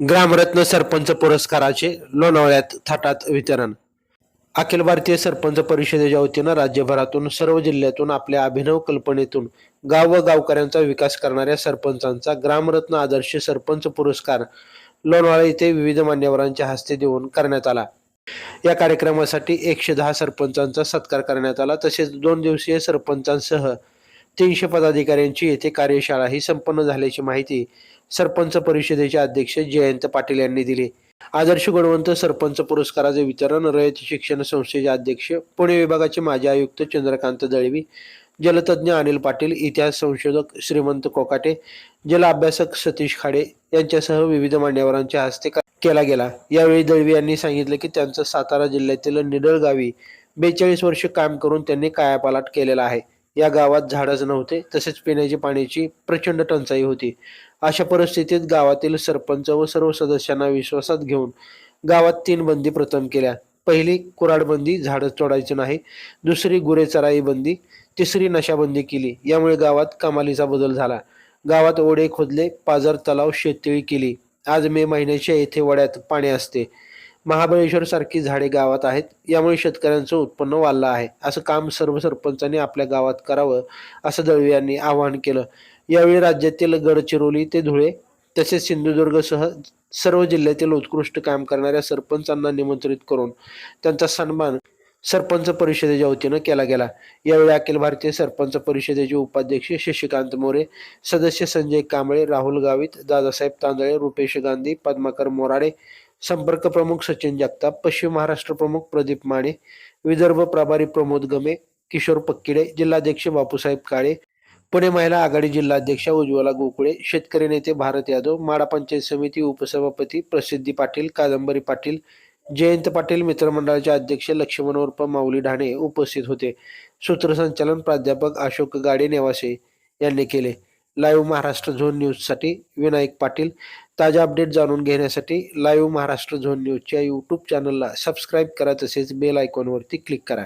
ग्रामरत्न सरपंच पुरस्काराचे लोणावळ्यात थाटात वितरण. अखिल भारतीय सरपंच परिषदेच्या वतीनं राज्यभरातून सर्व जिल्ह्यातून आपल्या अभिनव कल्पनेतून गाव व गावकऱ्यांचा विकास करणाऱ्या सरपंचांचा ग्रामरत्न आदर्श सरपंच पुरस्कार लोणावळा येथे विविध मान्यवरांच्या हस्ते देऊन करण्यात आला. या कार्यक्रमासाठी एकशे दहा सरपंचांचा सत्कार करण्यात आला. तसेच दोन दिवसीय सरपंचांसह तीनशे पदाधिकाऱ्यांची येथे कार्यशाळा ही संपन्न झाल्याची माहिती सरपंच परिषदेचे अध्यक्ष जयंत पाटील यांनी दिली. आदर्श गुणवंत सरपंच पुरस्काराचे वितरण रयत शिक्षण संस्थेचे अध्यक्ष पुणे विभागाचे माजी आयुक्त चंद्रकांत दळवी जलतज्ञ अनिल पाटील इतिहास संशोधक श्रीमंत कोकाटे जल अभ्यासक सतीश खाडे यांच्यासह विविध मान्यवरांच्या हस्ते केला गेला. यावेळी दळवी यांनी सांगितले की त्यांचं सातारा जिल्ह्यातील निडळ गावी बेचाळीस वर्ष काम करून त्यांनी कायापालट केलेला आहे. या गावात झाडच नव्हते तसेच पिण्याची पाण्याची प्रचंड टंचाई होती. अशा परिस्थितीत गावातील सरपंच व सर्व सदस्यांना विश्वासात घेऊन गावात तीन बंदी प्रथम केल्या. पहिली कुराडबंदी झाडं तोडायची नाही. दुसरी गुरे चराई बंदी. तिसरी नशाबंदी केली. यामुळे गावात कमालीचा बदल झाला. गावात ओढे खोदले पाझर तलाव शेततळी केली. आज मे महिन्याच्या येथे वड्यात पाणी असते. महाबळेश्वर सारखी झाडे गावात आहेत. यामुळे शेतकऱ्यांचं उत्पन्न वाढलं आहे. असं काम सर्व सरपंचांनी आपल्या गावात करावं असं दळवी यांनी आवाहन केलं. यावेळी राज्यातील गडचिरोली ते धुळे तसेच सिंधुदुर्गसह सर्व जिल्ह्यातील उत्कृष्ट काम करणाऱ्या सरपंचांना निमंत्रित करून त्यांचा सन्मान सरपंच परिषदेच्या वतीनं केला गेला. यावेळी अखिल भारतीय सरपंच परिषदेचे उपाध्यक्ष शशिकांत मोरे सदस्य संजय कांबळे राहुल गावित दादासाहेब तांदळे रुपेश गांधी पद्माकर मोराडे संपर्क प्रमुख सचिन जगताप पश्चिम महाराष्ट्र प्रमुख प्रदीप माने विदर्भ प्रभारी प्रमोद गमे किशोर पक्किडे जिल्हाध्यक्ष बापूसाहेब काळे पुणे महिला आघाडी जिल्हाध्यक्षा उज्ज्वला गोकुळे शेतकरी नेते भारत यादव माडा पंचायत समिती उपसभापती प्रसिद्धी पाटील कादंबरी पाटील जयंत पाटील मित्रमंडळाचे अध्यक्ष लक्ष्मण उर्फ माऊली ढाणे उपस्थित होते. सूत्रसंचालन प्राध्यापक अशोक गाडे नेवासे यांनी केले. लाईव्ह महाराष्ट्र झोन न्यूजसाठी विनायक पाटील. ताज्या अपडेट जाणून घेण्यासाठी लाईव्ह महाराष्ट्र झोन न्यूजच्या यूट्यूब चॅनलला सबस्क्राईब करा तसेच बेल आयकॉनवरती क्लिक करा.